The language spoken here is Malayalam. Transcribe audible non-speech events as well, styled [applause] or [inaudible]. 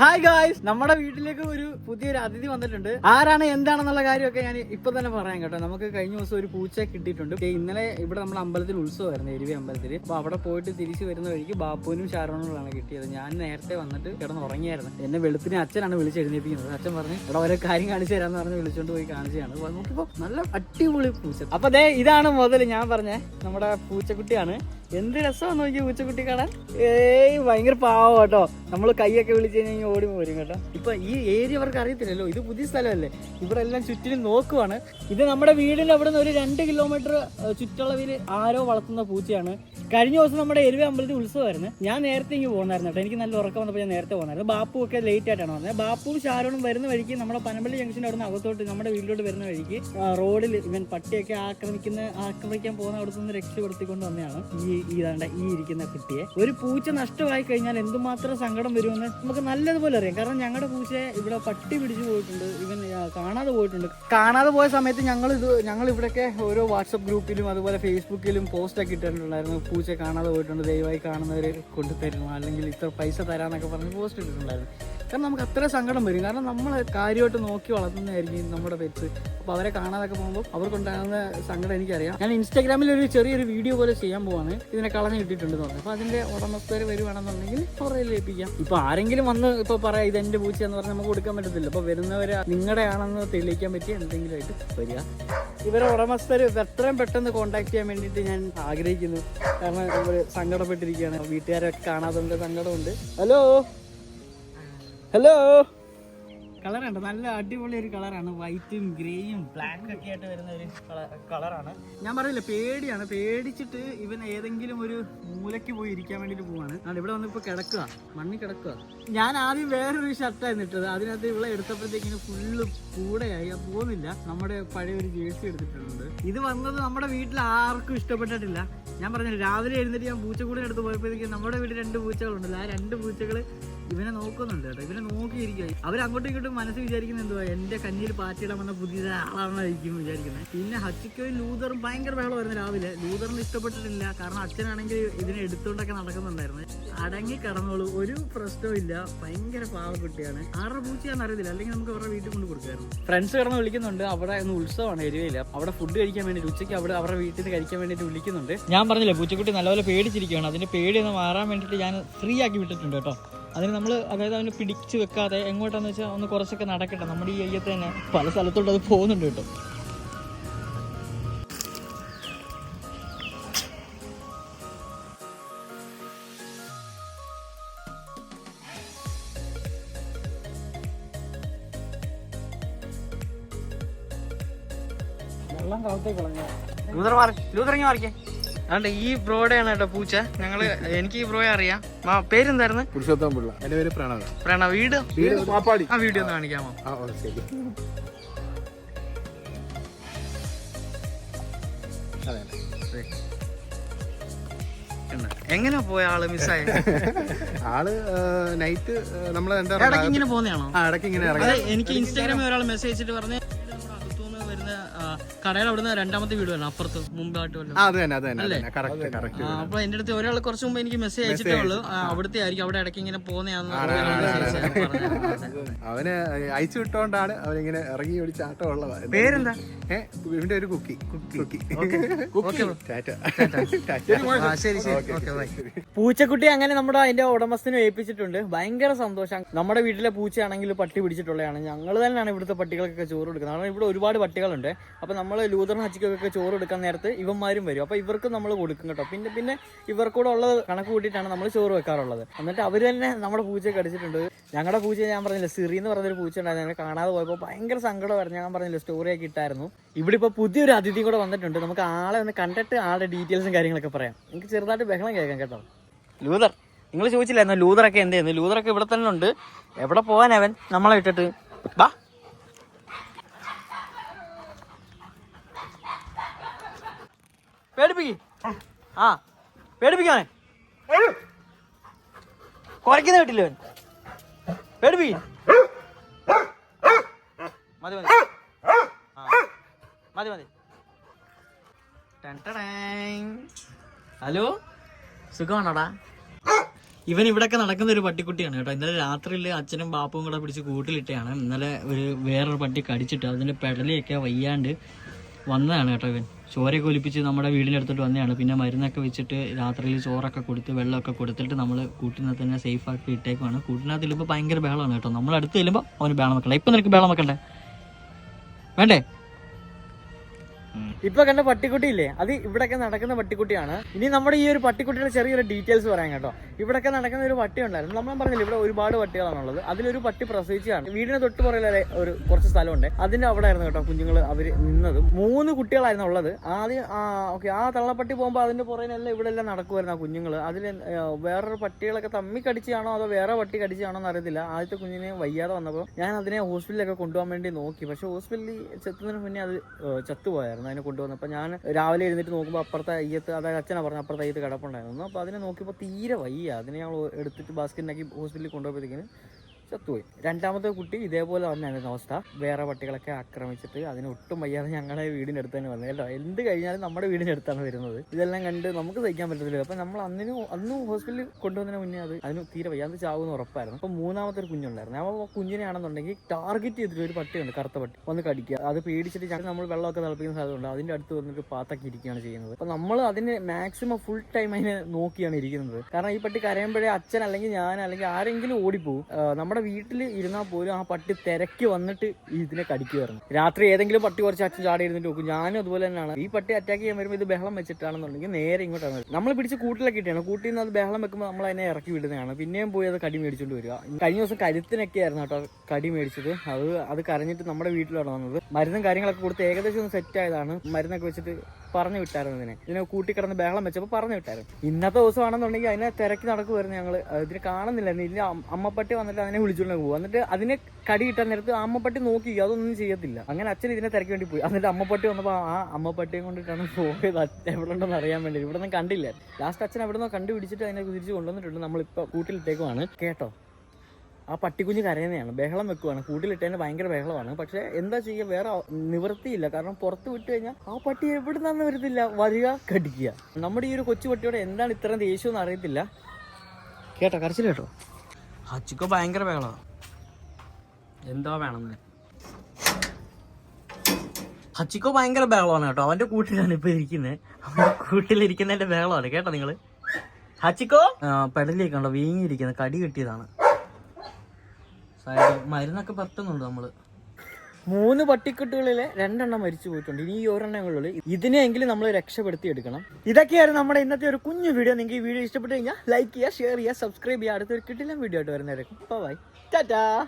ഹായ് ഗായ്സ് നമ്മുടെ വീട്ടിലേക്ക് ഒരു പുതിയൊരു അതിഥി വന്നിട്ടുണ്ട്. ആരാണ് എന്താണെന്നുള്ള കാര്യമൊക്കെ ഞാൻ ഇപ്പൊ തന്നെ പറയാം കേട്ടോ. നമുക്ക് കഴിഞ്ഞ ദിവസം ഒരു പൂച്ച കിട്ടിയിട്ടുണ്ട്. ഇന്നലെ ഇവിടെ നമ്മുടെ അമ്പലത്തിൽ ഉത്സവമായിരുന്നു എരുവി അമ്പലത്തിൽ. അപ്പൊ അവിടെ പോയിട്ട് തിരിച്ചു വരുന്ന വഴിക്ക് ബാപ്പുവിനും ഷാരോണുകളാണ് കിട്ടിയത്. ഞാൻ നേരത്തെ വന്നിട്ട് കിടന്ന് ഉറങ്ങിയായിരുന്നു. എന്നെ വെളുപ്പിന് അച്ഛനാണ് വിളിച്ചെഴുന്നേപ്പിക്കുന്നത് അച്ഛൻ പറഞ്ഞ് ഇവിടെ ഓരോ കാര്യം കാണിച്ചു തരാന്ന് പറഞ്ഞ് വിളിച്ചോണ്ട് പോയി കാണിച്ചതാണ്. അപ്പൊ നോക്കിയപ്പോ നല്ല അടിപൊളി പൂച്ച. അപ്പൊ അതെ ഇതാണ് മുതൽ ഞാൻ പറഞ്ഞ നമ്മുടെ പൂച്ചക്കുട്ടിയാണ്. എന്ത് രസമാണ് നോക്കി പൂച്ചക്കുട്ടി കാണാൻ. ഏയ് ഭയങ്കര പാവം കേട്ടോ. നമ്മൾ കൈയൊക്കെ വിളിച്ചു കഴിഞ്ഞാൽ ഓടി പോരും കേട്ടോ. ഇപ്പൊ ഈ ഏരിയ അവർക്ക് അറിയത്തില്ലല്ലോ. ഇത് പുതിയ സ്ഥലമല്ലേ? ഇവിടെ എല്ലാം ചുറ്റിനും നോക്കുവാണ്. ഇത് നമ്മുടെ വീടിന്റെ അവിടെ നിന്ന് ഒരു രണ്ട് കിലോമീറ്റർ ചുറ്റളവിൽ ആരോ വളർത്തുന്ന പൂച്ചയാണ്. കഴിഞ്ഞ ദിവസം നമ്മുടെ എരുവ അമ്പലത്തിൽ ഉത്സവമായിരുന്നു. ഞാൻ നേരത്തെ ഇങ്ങ് പോകുന്നായിരുന്നു കേട്ടോ. എനിക്ക് നല്ല ഉറക്കം വന്നപ്പോൾ ഞാൻ നേരത്തെ പോകുന്നായിരുന്നു ബാപ്പു ഒക്കെ ലേറ്റ് ആയിട്ടാണ് വന്നത്. ബാപ്പുവും ഷാരോണും വരുന്ന വഴിക്ക് നമ്മുടെ പനമ്പള്ളി ജംഗ്ഷൻ അവിടെ നിന്ന് അകത്തോട്ട് നമ്മുടെ വീട്ടിലോട്ട് വരുന്ന വഴിക്ക് റോഡിൽ ഇവൻ പട്ടിയൊക്കെ ആക്രമിക്കുന്ന ആക്രമിക്കാൻ പോകുന്ന അവിടെ നിന്ന് രക്ഷപ്പെടുത്തിക്കൊണ്ട് വന്നതാണ് ഈ ഇതാണ്ട ഈ ഇരിക്കുന്ന കുട്ടിയെ. ഒരു പൂച്ച നഷ്ടമായി കഴിഞ്ഞാൽ എന്തുമാത്രം സങ്കടം വരുമെന്ന് നമുക്ക് നല്ലതുപോലെ അറിയാം. കാരണം ഞങ്ങളുടെ പൂച്ചയെ ഇവിടെ പട്ടി പിടിച്ചു പോയിട്ടുണ്ട്. ഇവൻ കാണാതെ പോയിട്ടുണ്ട്. കാണാതെ പോയ സമയത്ത് ഞങ്ങൾ ഇത് ഞങ്ങൾ ഇവിടെയൊക്കെ ഓരോ വാട്സപ്പ് ഗ്രൂപ്പിലും അതുപോലെ ഫേസ്ബുക്കിലും പോസ്റ്റ് ഒക്കെ ഇട്ടിട്ടുണ്ടായിരുന്നു. പൂച്ച കാണാതെ പോയിട്ടുണ്ട്. ദയവായി കാണുന്നവർ കൊണ്ടുതരുന്നു അല്ലെങ്കിൽ ഇത്ര പൈസ തരാന്നൊക്കെ പറഞ്ഞ് പോസ്റ്റ് ഇട്ടിട്ടുണ്ടായിരുന്നു. കാരണം നമുക്ക് അത്ര സങ്കടം വരും. കാരണം നമ്മൾ കാര്യമായിട്ട് നോക്കി വളർത്തുന്നതായിരിക്കും നമ്മുടെ പെറ്റ്സ് അപ്പോൾ അവരെ കാണാതൊക്കെ പോകുമ്പോൾ അവർക്കുണ്ടാകുന്ന സങ്കടം എനിക്കറിയാം. ഞാൻ ഇൻസ്റ്റാഗ്രാമിൽ ഒരു ചെറിയൊരു വീഡിയോ പോലെ ചെയ്യാൻ പോവാണ്. ഇതിനെ കളഞ്ഞ് കിട്ടിയിട്ടുണ്ട് തോന്നുന്നത് അപ്പോൾ അതിന്റെ ഉടമസ്ഥർ വരുവാണെന്നുണ്ടെങ്കിൽ കുറേ ലഭിക്കാം ഇപ്പോൾ ആരെങ്കിലും വന്ന് ഇപ്പോൾ പറയാം ഇത് പൂച്ച എന്ന് പറഞ്ഞാൽ നമുക്ക് കൊടുക്കാൻ പറ്റത്തില്ല. അപ്പോൾ വരുന്നവർ നിങ്ങളുടെ ആണെന്ന് തെളിയിക്കാൻ പറ്റിയ എന്തെങ്കിലുമായിട്ട് വരിക. ഇവരെ ഉടമസ്ഥർ എത്രയും പെട്ടെന്ന് കോൺടാക്ട് ചെയ്യാൻ വേണ്ടിയിട്ട് ഞാൻ ആഗ്രഹിക്കുന്നു. കാരണം ഇവർ സങ്കടപ്പെട്ടിരിക്കുകയാണ്. വീട്ടുകാരൊക്കെ കാണാതെ സങ്കടമുണ്ട്. ഹലോ? ഹലോ കളറുണ്ട്. നല്ല അടിപൊളി ഒരു കളറാണ്. വൈറ്റും ഗ്രേയും ബ്ലാക്ക് ഒക്കെ ആയിട്ട് വരുന്ന ഒരു കളറാണ്. ഞാൻ പറഞ്ഞില്ല പേടിയാണ്. പേടിച്ചിട്ട് ഇവൻ ഏതെങ്കിലും ഒരു മൂലയ്ക്ക് പോയി ഇരിക്കാൻ വേണ്ടിട്ട് പോവാണ്. ആണ് ഇവിടെ വന്നിപ്പോ കിടക്കുക മണ്ണി കിടക്കുക ഞാൻ ആദ്യം വേറൊരു ഷർട്ടായിരുന്നു ഇട്ടത്. അതിനകത്ത് ഇവിടെ എടുത്തപ്പോഴത്തേക്കിന് ഫുള്ള് കൂടെയായി. അത് പോകുന്നില്ല. നമ്മുടെ പഴയ ഒരു ജേഴ്സി എടുത്തിട്ടുണ്ട്. ഇത് വന്നത് നമ്മുടെ വീട്ടിൽ ആർക്കും ഇഷ്ടപ്പെട്ടിട്ടില്ല. ഞാൻ പറഞ്ഞു രാവിലെ എഴുന്നേറ്റ് ഞാൻ പൂച്ചക്കൂടെ എടുത്ത് പോയപ്പോഴത്തേക്കും നമ്മുടെ വീട്ടിൽ രണ്ട് പൂച്ചകളുണ്ടല്ലോ ആ രണ്ട് പൂച്ചകൾ ഇവനെ നോക്കുന്നുണ്ട് കേട്ടോ. ഇവനെ നോക്കിയിരിക്കുക അവർ അങ്ങോട്ടും ഇങ്ങോട്ടും മനസ്സ് വിചാരിക്കുന്നത് എന്തുവാ? എന്റെ കഞ്ഞിയിൽ പാറ്റിയിടാൻ വന്ന പുതിയ ആളാണെന്നായിരിക്കും വിചാരിക്കുന്നത് പിന്നെ ഹച്ചിക്കോയും ലൂതറും ഭയങ്കര ബഹളമായിരുന്നു രാവിലെ. ലൂതറിന് ഇഷ്ടപ്പെട്ടിട്ടില്ല. കാരണം അച്ഛനാണെങ്കിൽ ഇതിനെ എടുത്തുകൊണ്ടൊക്കെ നടക്കുന്നുണ്ടായിരുന്നു. അടങ്ങി കിടന്നോളൂ. ഒരു പ്രശ്നവും ഇല്ല. ഭയങ്കര പാവക്കുട്ടിയാണ് ആരുടെ പൂച്ചയാണെന്ന് അറിയത്തില്ല. അല്ലെങ്കിൽ നമുക്ക് അവരുടെ വീട്ടിൽ കൊണ്ട് കൊടുക്കായിരുന്നു ഫ്രണ്ട്സ് കിടന്ന് വിളിക്കുന്നുണ്ട്. അവിടെ ഒന്ന് ഉത്സവമാണ് എരിവയില്ല അവിടെ ഫുഡ് കഴിക്കാൻ വേണ്ടി ഉച്ചയ്ക്ക് അവിടെ അവരുടെ വീട്ടിൽ നിന്ന് കഴിക്കാൻ വേണ്ടിയിട്ട് വിളിക്കുന്നുണ്ട്. ഞാൻ പറഞ്ഞില്ലേ പൂച്ചക്കുട്ടി നല്ലപോലെ പേടിച്ചിരിക്കുകയാണ് അതിന്റെ പേടി ഒന്ന് മാറാൻ വേണ്ടിയിട്ട് ഞാൻ ഫ്രീ ആക്കി വിട്ടിട്ടുണ്ട് കേട്ടോ. അതിന് നമ്മൾ അതായത് അവന് പിടിച്ചു വെക്കാതെ എങ്ങോട്ടാന്ന് വെച്ചാൽ ഒന്ന് കുറച്ചൊക്കെ നടക്കട്ടെ. നമ്മുടെ ഈ അയ്യത്ത് തന്നെ പല സ്ഥലത്തോട്ട് അത് പോകുന്നുണ്ട് കേട്ടോ. ലൂതർ മാറി ലൂതർ മാറിക്കേ. അതുകൊണ്ട് ഈ ബ്രോഡയാണ് കേട്ടോ പൂച്ച. ഞങ്ങൾ എനിക്ക് ഈ ബ്രോയെ അറിയാം. ആ, പേരെന്തായിരുന്നു? പുരുഷോത്തം പിള്ള. എന്റെ പേര് പ്രണവ്. പ്രണവ് വീട്? മാപ്പാടി ആ വീഡിയോ ഒന്ന് കാണിക്കാമോ? ശരി. എങ്ങനെ പോയ ആൾ മിസ്സായ? ആൾ നൈറ്റ് നമ്മൾ എന്താ ഇടയ്ക്ക് ഇങ്ങനെ പോന്നെയാണോ ആ ഇടയ്ക്ക് ഇങ്ങനെ എനിക്ക് ഇൻസ്റ്റാഗ്രാമിൽ ഒരാൾ മെസ്സേജ് അയച്ചിട്ട് പറഞ്ഞ് കടയുടെ അവിടുന്ന് രണ്ടാമത്തെ വീട് വരണം അപ്പുറത്ത് മുമ്പായിട്ട് വല്ലതും. ആ അത് തന്നെ അത് തന്നെ കറക്റ്റ് കറക്റ്റ് ആ, അപ്പൊ എന്റെ അടുത്ത് ഒരാൾ കുറച്ച് മുമ്പ് എനിക്ക് മെസ്സേജ് അയച്ചിട്ടേ ഉള്ളൂ. അവിടുത്തെ ആയിരിക്കും അവിടെ ഇടയ്ക്ക് ഇങ്ങനെ അവന് അയച്ചു വിട്ടോണ്ടാണ് അവനിങ്ങനെ ഇറങ്ങി ഒരു ചാട്ടം ഉള്ളത്. പേരെന്താ? ഏഹ് ഇവന്റെ ഒരു കുക്കി കുക്കി. ഓക്കെ. [laughs] ടാറ്റ. ആ [laughs] ശരി ശരി പൂച്ചക്കുട്ടി അങ്ങനെ നമ്മുടെ അതിന്റെ ഉടമസ്ഥനെ ഏൽപ്പിച്ചിട്ടുണ്ട്. ഭയങ്കര സന്തോഷം. നമ്മുടെ വീട്ടിലെ പൂച്ചയാണെങ്കിൽ പട്ടി പിടിച്ചിട്ടുള്ളതാണ്. ഞങ്ങൾ തന്നെയാണ് ഇവിടുത്തെ പട്ടികൾക്കൊക്കെ ചോറ് കൊടുക്കുന്നത്. കാരണം ഇവിടെ ഒരുപാട് പട്ടികളുണ്ട്. അപ്പൊ നമ്മൾ ലൂതറിന് ഹച്ചിക്കൊക്കെ ചോറ് എടുക്കാൻ നേരത്ത് ഇവന്മാരും വരും. അപ്പൊ ഇവർക്ക് നമ്മൾ കൊടുക്കും കേട്ടോ. പിന്നെ പിന്നെ ഇവർക്കൂടെ ഉള്ളത് കണക്ക് കൂട്ടിയിട്ടാണ് നമ്മൾ ചോറ് വെക്കാറുള്ളത്. എന്നിട്ട് അവർ തന്നെ നമ്മുടെ പൂച്ചയൊക്കെ കടിച്ചിട്ടുണ്ട് ഞങ്ങളുടെ പൂച്ച ഞാൻ പറഞ്ഞില്ല സിറി എന്ന് പറഞ്ഞൊരു പൂച്ച ഉണ്ടായിരുന്നു. ഞങ്ങൾ കാണാതെ പോയപ്പോൾ ഭയങ്കര സങ്കടമായിരുന്നു ഞാൻ പറഞ്ഞില്ല സ്റ്റോറി ഒക്കെ ഇട്ടായിരുന്നു. ഇവിടെ ഇപ്പോൾ പുതിയൊരു അതിഥി കൂടെ വന്നിട്ടുണ്ട്. നമുക്ക് ആളെ ഒന്ന് കണ്ടിട്ട് ആളുടെ ഡീറ്റെയിൽസും കാര്യങ്ങളൊക്കെ പറയാം. എനിക്ക് ചെറുതായിട്ട് ബഹളം കേൾക്കാം കേട്ടോ. ലൂതർ നിങ്ങൾ ചോദിച്ചില്ലായിരുന്നു ലൂതറൊക്കെ എന്ത് ചെയ്യുന്നു ലൂതറൊക്കെ ഇവിടെ തന്നെ ഉണ്ട്. എവിടെ പോകാൻ അവൻ? നമ്മളെ ഇട്ടിട്ട് ബാ പേടിപ്പിക്ക്. ആ പേടിപ്പിക്കാനെ കുറയ്ക്കുന്ന കേട്ടില്ല പേടിപ്പിക്ക്. മതി മതി. മതി മതി. ഹലോ? സുഖമാണോടാ? ഇവൻ ഇവിടെയൊക്കെ നടക്കുന്ന ഒരു പട്ടിക്കുട്ടിയാണ് കേട്ടോ. ഇന്നലെ രാത്രിയിൽ അച്ഛനും ബാപ്പും കൂടെ പിടിച്ച് കൂട്ടിലിട്ടാണ് ഇന്നലെ ഒരു വേറൊരു പട്ടി കടിച്ചിട്ട് അതിന്റെ പെടലിയൊക്കെ വയ്യാണ്ട് വന്നതാണ് കേട്ടോ ഇവൻ. ചോരയൊക്കെ ഒലിപ്പിച്ച് നമ്മുടെ വീടിന്റെ അടുത്തോട്ട് വന്നതാണ്. പിന്നെ മരുന്നൊക്കെ വെച്ചിട്ട് രാത്രിയിൽ ചോറൊക്കെ കൊടുത്ത് വെള്ളമൊക്കെ കൊടുത്തിട്ട് നമ്മൾ കൂട്ടിനകത്ത് തന്നെ സേഫ് ആക്കി ഇട്ടേക്കുവാണ്. കൂട്ടിനകത്ത് ചെല്ലുമ്പോൾ ഭയങ്കര ബഹളമാണ് കേട്ടോ. നമ്മൾ അടുത്ത് ചെല്ലുമ്പോൾ അവന് ബഹളം വെക്കണ്ട. ഇപ്പം നിനക്ക് ബഹളം വെക്കണ്ടേ? വേണ്ടേ? ഇപ്പൊ കണ്ട പട്ടിക്കുട്ടി ഇല്ലേ അത് ഇവിടൊക്കെ നടക്കുന്ന പട്ടിക്കുട്ടിയാണ്. ഇനി നമ്മുടെ ഈ ഒരു പട്ടിക്കുട്ടിയുടെ ചെറിയൊരു ഡീറ്റെയിൽസ് പറയാം കേട്ടോ. ഇവിടൊക്കെ നടക്കുന്ന ഒരു പട്ടി ഉണ്ടായിരുന്നു. നമ്മൾ പറഞ്ഞില്ല ഇവിടെ ഒരുപാട് പട്ടികളാണുള്ളത്. അതിലൊരു പട്ടി പ്രസവിച്ചതാണ്. വീടിന് തൊട്ട് പുറകിലെ ഒരു കുറച്ച് സ്ഥലമുണ്ട്. അതിന്റെ അവിടെ ആയിരുന്നു കേട്ടോ കുഞ്ഞുങ്ങൾ അവർ നിന്നത്. മൂന്ന് കുട്ടികളായിരുന്നു ഉള്ളത്. ആദ്യം ആ ഓക്കെ ആ തള്ളപ്പട്ടി പോകുമ്പോൾ അതിന്റെ പുറകിനെല്ലാം ഇവിടെ എല്ലാം നടക്കുമായിരുന്നു ആ കുഞ്ഞുങ്ങൾ അതിൽ വേറൊരു പട്ടികളൊക്കെ തമ്മി കടിച്ചാണോ അതോ വേറെ പട്ടി കടിച്ചാണോ എന്ന് അറിയത്തില്ല ആദ്യത്തെ കുഞ്ഞിനെ വയ്യാതെ വന്നപ്പോൾ ഞാൻ അതിനെ ഹോസ്പിറ്റലിലൊക്കെ കൊണ്ടുപോകാൻ വേണ്ടി നോക്കി. പക്ഷെ ഹോസ്പിറ്റലിൽ ചെത്തുന്നതിന് മുന്നേ അത് ചത്തുപോയായിരുന്നു. അതിനെ കൊണ്ടുവന്നപ്പോൾ ഞാൻ രാവിലെ എഴുന്നേറ്റ് നോക്കുമ്പോൾ അപ്പുറത്തെ അയ്യത്ത് അതായത് അച്ഛനാണ് പറഞ്ഞ അപ്പുറത്തെ അയ്യത്ത് കിടപ്പുണ്ടായിരുന്നു. അപ്പോൾ അതിനെ നോക്കിയപ്പോൾ തീരെ വയ്യ. അതിനെ ഞങ്ങൾ എടുത്തിട്ട് ബാസ്ക്കറ്റിനാക്കി ഹോസ്പിറ്റലിൽ കൊണ്ടുപോയപ്പോഴത്തേക്കിന് ചത്തുപോയി. രണ്ടാമത്തെ കുട്ടി ഇതേപോലെ തന്നെയായിരുന്നു അവസ്ഥ. വേറെ പട്ടികളൊക്കെ ആക്രമിച്ചിട്ട് അതിന് ഒട്ടും വയ്യാതെ ഞങ്ങളുടെ വീടിന്റെ അടുത്ത് തന്നെ വന്നത് കേട്ടോ എന്ത് കഴിഞ്ഞാലും നമ്മുടെ വീടിന്റെ അടുത്താണ് വരുന്നത്. ഇതെല്ലാം കണ്ട് നമുക്ക് സഹിക്കാൻ പറ്റത്തില്ല അപ്പം നമ്മൾ അന്നിനും അന്നും ഹോസ്പിറ്റലിൽ കൊണ്ടുവന്നതിന് മുന്നേ അത് അതിന് തീരെ വയ്യാതെ ചാവുമെന്ന് ഉറപ്പായിരുന്നു. അപ്പം മൂന്നാമത്തെ ഒരു കുഞ്ഞുണ്ടായിരുന്നു. അപ്പോൾ കുഞ്ഞിനെയാണെന്നുണ്ടെങ്കിൽ ടാർഗറ്റ് ചെയ്തിട്ട് ഒരു പട്ടിയുണ്ട് കറുത്ത പട്ടി. വന്ന് കടിക്കുക. അത് പേടിച്ചിട്ട് ഞങ്ങൾ നമ്മൾ വെള്ളമൊക്കെ തിളപ്പിക്കുന്ന സാധ്യതയുണ്ട് അതിന്റെ അടുത്ത് വന്നിട്ട് പാത്തൊക്കെ ഇരിക്കുകയാണ് ചെയ്യുന്നത്. അപ്പം നമ്മൾ അതിനെ മാക്സിമം ഫുൾ ടൈം അതിനെ നോക്കിയാണ് ഇരിക്കുന്നത്. കാരണം ഈ പട്ടി കരയുമ്പോഴേ അച്ഛൻ അല്ലെങ്കിൽ ഞാൻ അല്ലെങ്കിൽ ആരെങ്കിലും ഓടിപ്പോവും. ആ, നമ്മുടെ വീട്ടിൽ ഇരുന്നാൽ പോലും ആ പട്ടി തിരക്കി വന്നിട്ട് ഇതിനെ കടിക്കുമായിരുന്നു രാത്രി ഏതെങ്കിലും പട്ടി കുറച്ച് അച്ഛൻ ചാടി ഇരുന്നിട്ട് നോക്കും ഞാനും അതുപോലെ തന്നെയാണ്. ഈ പട്ടി അറ്റാക്ക് ചെയ്യാൻ വരുമ്പോൾ ഇത് ബഹളം വെച്ചിട്ടാണെന്നുണ്ടെങ്കിൽ നേരെ ഇങ്ങോട്ടാണ്. നമ്മൾ പിടിച്ച് കൂട്ടിലൊക്കെ ഇട്ടാണ് കൂട്ടിൽ നിന്ന് അത് ബഹളം വെക്കുമ്പോൾ നമ്മൾ അതിനെ ഇറക്കി വിടുന്നതാണ്. പിന്നെയും പോയി അത് കടി മേടിച്ചുകൊണ്ട് വരിക. കഴിഞ്ഞ ദിവസം കരുത്തിനൊക്കെ ആയിരുന്നു കേട്ടോ കടി മേടിച്ചത്. അത് അത് കരഞ്ഞിട്ട് നമ്മുടെ വീട്ടിലാണ് വന്നത് മരുന്നും കാര്യങ്ങളൊക്കെ കൊടുത്ത് ഏകദേശം ഒന്ന് സെറ്റ് ആയതാണ്. മരുന്നൊക്കെ വെച്ചിട്ട് പറഞ്ഞു വിട്ടായിരുന്നു ഇതിനെ. ഇതിനെ കൂട്ടി കിടന്ന് ബഹളം വെച്ചപ്പോൾ പറഞ്ഞു വിട്ടായിരുന്നു. ഇന്നത്തെ ദിവസമാണെന്നുണ്ടെങ്കിൽ അതിനെ തിരക്കി നടക്കുമായിരുന്നു ഞങ്ങൾ ഇതിനെ കാണുന്നില്ലായിരുന്നു ഇതിന്റെ അമ്മപ്പട്ടി വന്നിട്ട് അതിനെ വിളിച്ചുകൊണ്ട് പോകും എന്നിട്ട് അതിനെ കടി കിട്ടാൻ നേരത്ത് അമ്മപ്പട്ടി നോക്കി. അതൊന്നും ചെയ്യത്തില്ല. അങ്ങനെ അച്ഛൻ ഇതിനെ തിരക്കി വേണ്ടി പോയി. എന്നിട്ട് അമ്മപ്പട്ടി വന്നപ്പോൾ ആ അമ്മപ്പട്ടിയെ കൊണ്ടിട്ടാണ് പോയത്. എവിടെ ഉണ്ടെന്ന് അറിയാൻ വേണ്ടി. ഇവിടെ നിന്ന് കണ്ടില്ല. ലാസ്റ്റ് അച്ഛൻ എവിടെ നിന്ന് കണ്ടുപിടിച്ചിട്ട് അതിനെ തിരിച്ച് കൊണ്ടുവന്നിട്ടുണ്ട്. നമ്മളിപ്പോൾ കൂട്ടിലിട്ടേക്കുമാണ് കേട്ടോ? ആ പട്ടിക്കുഞ്ഞ് കരയുന്നതാണ്. ബഹളം വെക്കുവാണ്. കൂട്ടിലിട്ടതിന് ഭയങ്കര ബഹളമാണ്. പക്ഷെ എന്താ ചെയ്യുക? വേറെ നിവൃത്തിയില്ല. കാരണം പുറത്ത് വിട്ടു കഴിഞ്ഞാൽ ആ പട്ടി എവിടെ നിന്നാണ് വരുന്നില്ല. വരിക കടിക്കുക. നമ്മുടെ ഈ ഒരു കൊച്ചു പട്ടിയോട് എന്താണ് ഇത്രയും ദേഷ്യം എന്ന് അറിയത്തില്ല. കേട്ടോ കരച്ചില്ല കേട്ടോ. ഹച്ചിക്കോ ഭയങ്കര ബഹളമാണ് എന്തോ വേണം ഹച്ചിക്കോ ഭയങ്കര ബഹളമാണ് കേട്ടോ. അവന്റെ കൂട്ടിലാണ് ഇപ്പൊ ഇരിക്കുന്നത് കൂട്ടിലിരിക്കുന്നതിന്റെ ബഹളമാണ് കേട്ടോ നിങ്ങൾ? ഹച്ചിക്കോ പെടലിയൊക്കെ ഉണ്ടോ വീങ്ങിയിരിക്കുന്നത് കടി കിട്ടിയതാണ്. മരുന്നൊക്കെ പറ്റുന്നുണ്ട് നമ്മൾ. മൂന്ന് പട്ടിക്കുട്ടികളിലെ രണ്ടെണ്ണം മരിച്ചു പോയിട്ടുണ്ട്. ഇനി ഈ ഒരെണ്ണങ്ങളിൽ ഇതിനെങ്കിലും നമ്മൾ രക്ഷപ്പെടുത്തി എടുക്കണം ഇതൊക്കെയായിരുന്നു നമ്മുടെ ഇന്നത്തെ ഒരു കുഞ്ഞു വീഡിയോ. നിങ്ങൾക്ക് ഈ വീഡിയോ ഇഷ്ടപ്പെട്ടു കഴിഞ്ഞാൽ ലൈക്ക് ചെയ്യുക ഷെയർ ചെയ്യുക സബ്സ്ക്രൈബ് ചെയ്യുക. അടുത്തൊരു കിട്ടില്ല വീഡിയോ ആയിട്ട് വരുന്നവരെ. ബൈ ടാറ്റാ